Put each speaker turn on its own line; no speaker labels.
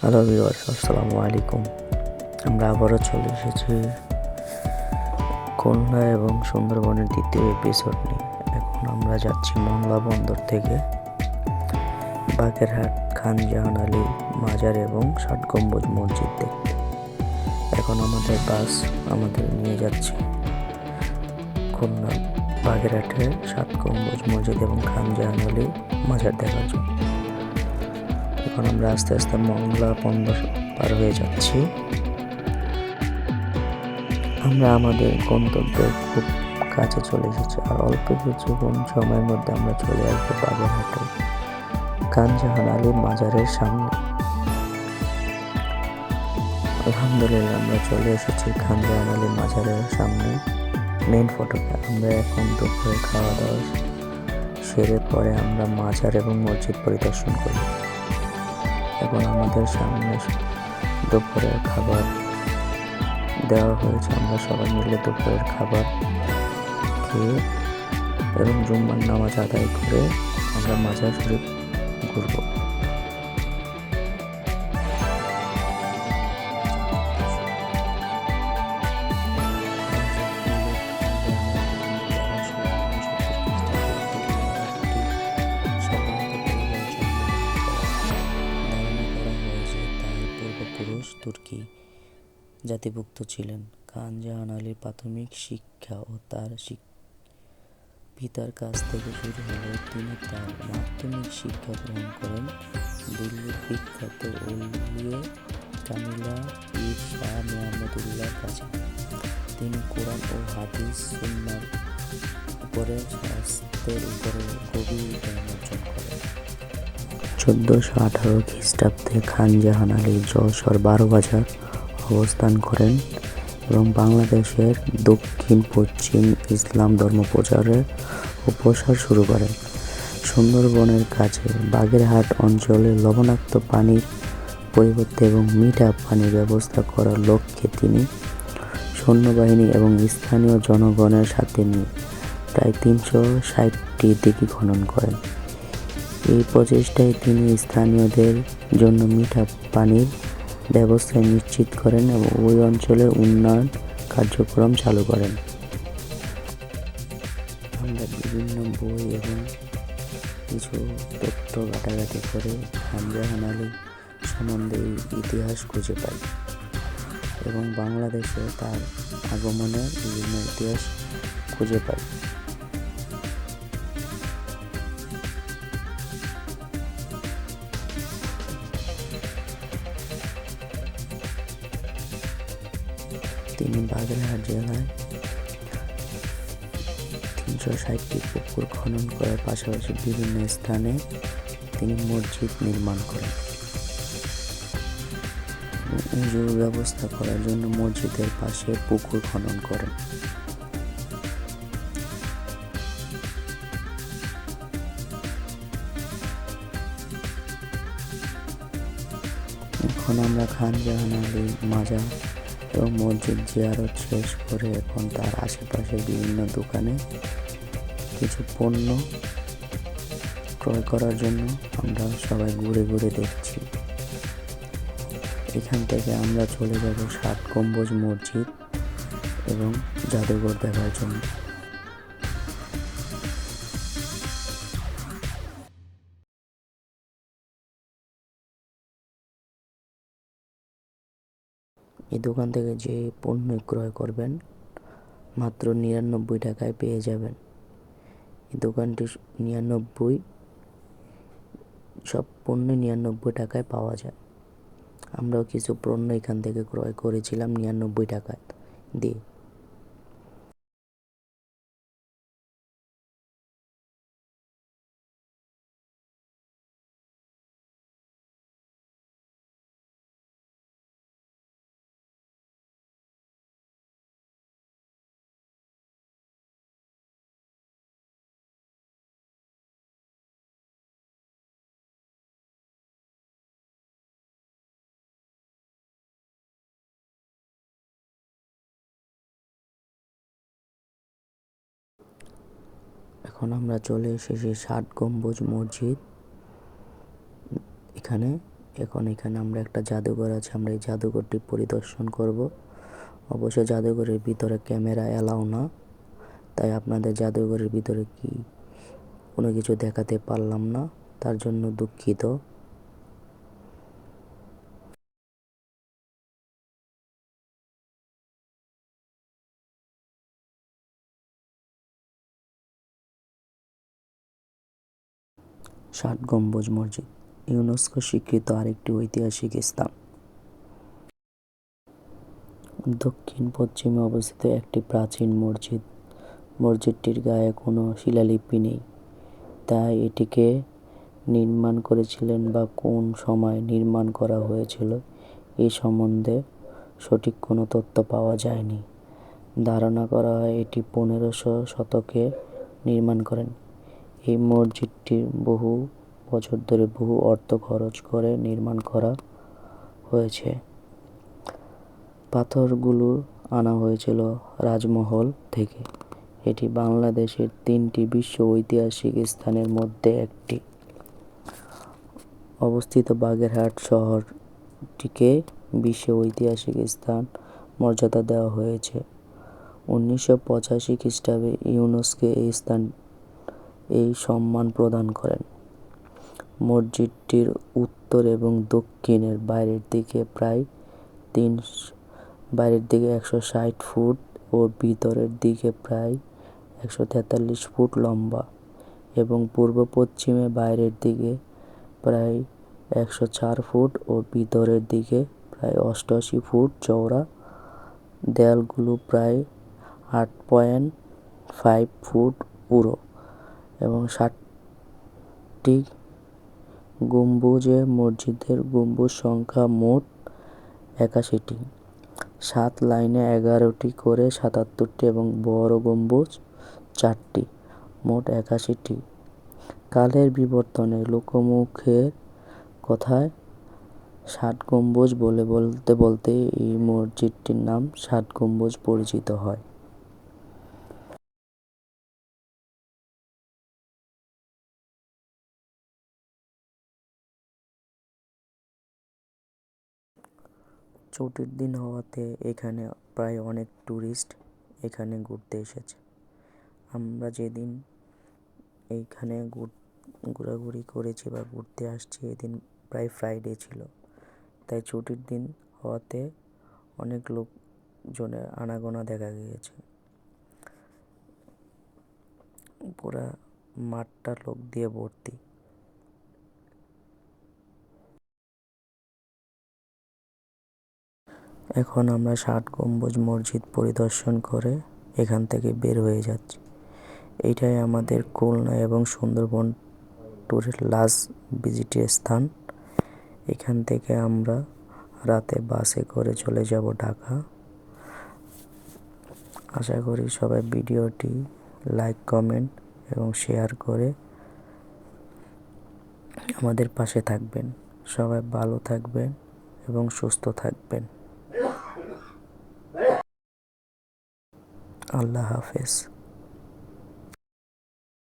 Hello viewers আসসালামু আলাইকুম আমরা আবারও চলে এসেছি খুলনা এবং সুন্দরবনের দ্বিতীয় এপিসোড নিয়ে। এখন আমরা যাচ্ছি মংলা বন্দর থেকে বাগেরহাট খান জাহান আলী মাজার এবং ষাট গম্বুজ মসজিদ দেখতে। এখন আমাদের বাস আমাদের নিয়ে যাচ্ছে খুলনা বাগেরহাটে ষাট গম্বুজ মসজিদ এবং খান জাহান আলী মাজার দেখার জন্য। এখন আমরা আস্তে আস্তে মংলা বন্দর পার হয়ে যাচ্ছি। আমরা আমাদের গন্তব্যের খুব কাছে চলে এসেছি আর অল্প কিছু কিছুক্ষণ সময়ের মধ্যে আমরা চলে আসব বাগেরহাটে খানজাহান আলী মাজারের সামনে। আলহামদুলিল্লাহ, আমরা চলে এসেছি খানজাহান আলী মাজারের সামনে। মেন ফটোকে আমরা এখন দুপুরে খাওয়া দাওয়া সেরে পরে আমরা মাজার এবং মসজিদ পরিদর্শন করি এখন আমাদের সামনে দুপুরের খাবার দেওয়া হয়েছে। আমরা সবাই মিলে দুপুরের খাবার খেয়ে এবং জুম্মার নামাজ আদায় করে আমরা মাজার শরীফ ঘুরব। তুর্কি জাতিভুক্ত ছিলেন। খান জাহান আলীর প্রাথমিক শিক্ষা ও তার পিতার কাছ থেকে শুরু হলে তিনি তার মাধ্যমিক শিক্ষা গ্রহণ করেন। দিল্লির বিখ্যাত ওলিয়ে কামিলা পীর শাহ মেহমুদুল্লাহ কাছে। তিনি কোরআন ও হাদিস সুন্নার উপরে স্বাস্থ্যের উপরে গভীর জ্ঞান অর্জন করেন। চোদ্দোশো আঠারো খ্রিস্টাব্দে খান জাহান আলী যশোর বারো বাজার অবস্থান করেন এবং বাংলাদেশের দক্ষিণ পশ্চিম ইসলাম ধর্ম প্রচারের ও প্রসার শুরু করেন। সুন্দরবনের কাছে বাগেরহাট অঞ্চলে লবণাক্ত পানির পরিবর্তে এবং মিঠা পানির ব্যবস্থা করার লক্ষ্যে তিনি সৈন্যবাহিনী এবং স্থানীয় জনগণের সাথে নিয়ে প্রায় তিনশো ষাটটি দিঘি খনন করেন। এই প্রচেষ্টায় তিনি স্থানীয়দের জন্য মিঠা পানির ব্যবস্থা নিশ্চিত করেন এবং ওই অঞ্চলের উন্নয়ন কার্যক্রম চালু করেন। আমরা বিভিন্ন বই এবং কিছু তথ্য ঘাটাঘাটি করে খানজাহান হানালি সম্বন্ধে ইতিহাস খুঁজে পাই এবং বাংলাদেশে তার আগমনের বিভিন্ন ইতিহাস খুঁজে পাই। তিনি বাগেরহাট জেলায় তিনশো ষাটটি পুকুর খনন করার পাশাপাশি বিভিন্ন স্থানে তিনি মসজিদ নির্মাণ করেন। উজু ব্যবস্থা করার জন্য মসজিদের পাশে পুকুর খনন করেন। এখন আমরা খান জাহান আলী মাজার এবং মসজিদ জিয়ারত শেষ করে এখন তার আশেপাশে বিভিন্ন দোকানে কিছু পণ্য ক্রয় করার জন্য আমরা সবাই ঘুরে ঘুরে দেখছি। এখান থেকে আমরা চলে যাব ষাট গম্বুজ মসজিদ এবং জাদুঘর দেখার জন্য। এই দোকান থেকে যে পণ্য ক্রয় করবেন, মাত্র নিরানব্বই টাকায় পেয়ে যাবেন। এই দোকানটি নিরানব্বই, সব পণ্য নিরানব্বই টাকায় পাওয়া যায়। আমরাও কিছু পণ্য এখান থেকে ক্রয় করেছিলাম নিরানব্বই টাকায়। দিয়ে এখন আমরা চলে এসেছি ষাট গম্বুজ মসজিদ। এখানে, এখন এখানে আমরা একটা জাদুঘর আছে, আমরা এই জাদুঘরটি পরিদর্শন করব। অবশ্য জাদুঘরের ভিতরে ক্যামেরা এলাও না, তাই আপনাদের জাদুঘরের ভিতরে কি কোনো কিছু দেখাতে পারলাম না, তার জন্য দুঃখিত। ষাট গম্বুজ মসজিদ, ইউনেস্কো স্বীকৃত আরেকটি ঐতিহাসিক স্থান। দক্ষিণ পশ্চিমে অবস্থিত একটি প্রাচীন মসজিদ। মসজিদটির গায়ে কোনো শিলালিপি নেই, তাই এটিকে নির্মাণ করেছিলেন বা কোন সময় নির্মাণ করা হয়েছিল এ সম্বন্ধে সঠিক কোনো তথ্য পাওয়া যায়নি। ধারণা করা হয় এটি পনেরোশো শতকে নির্মাণ করেন। এই মসজিদটি বহু বছর ধরে বহু অর্থ খরচ করে নির্মাণ করা হয়েছে। পাথরগুলো আনা হয়েছিল রাজমহল থেকে। এটি বাংলাদেশের তিনটি বিশ্ব ঐতিহাসিক স্থানের মধ্যে একটি। অবস্থিত বাগেরহাট শহরটিকে বিশ্ব ঐতিহাসিক স্থান মর্যাদা দেওয়া হয়েছে। উনিশশো পঁচাশি খ্রিস্টাব্দে ইউনেস্কো এই স্থান এই সম্মান প্রদান করেন। মসজিদটির উত্তর এবং দক্ষিণের বাইরের দিকে প্রায় তিন বাইরের দিকে একশো ষাট ফুট ও ভিতরের দিকে প্রায় একশো তেতাল্লিশ ফুট লম্বা এবং পূর্ব পশ্চিমে বাইরের দিকে প্রায় একশো চার ফুট ও ভিতরের দিকে প্রায় অষ্টআশি ফুট চওড়া। দেয়ালগুলো প্রায় আট পয়েন্ট ফাইভ ফুট পুরো এবং ষাটটি গম্বুজে মসজিদের গম্বুজ সংখ্যা মোট একাশিটি। সাত লাইনে এগারোটি করে সাতাত্তরটি এবং বড় গম্বুজ চারটি, মোট একাশিটি। কালের বিবর্তনে লোকমুখের কথায় ষাট গম্বুজ বলে বলতে বলতে এই মসজিদটির নাম ষাট গম্বুজ পরিচিত হয়। ছুটির দিন হওয়াতে এখানে প্রায় অনেক ট্যুরিস্ট এখানে ঘুরতে এসেছে। আমরা যেদিন এইখানে ঘোরাঘুরি করেছি বা ঘুরতে আসছি, এদিন প্রায় ফ্রাইডে ছিল। তাই ছুটির দিন হওয়াতে অনেক লোকজনের আনাগোনা দেখা গিয়েছে। পুরা মাঠটা লোক দিয়ে ভর্তি। এখন আমরা ষাট গম্বুজ মসজিদ পরিদর্শন করে এখান থেকে বের হয়ে যাচ্ছি। এইটাই আমাদের খুলনা এবং সুন্দরবন ট্যুরের লাস্ট ভিজিটের স্থান। এখান থেকে আমরা রাতে বাসে করে চলে যাব ঢাকা। আশা করি সবাই ভিডিওটি লাইক কমেন্ট এবং শেয়ার করে আমাদের পাশে থাকবেন। সবাই ভালো থাকবেন এবং সুস্থ থাকবেন। আল্লাহ হাফেজ।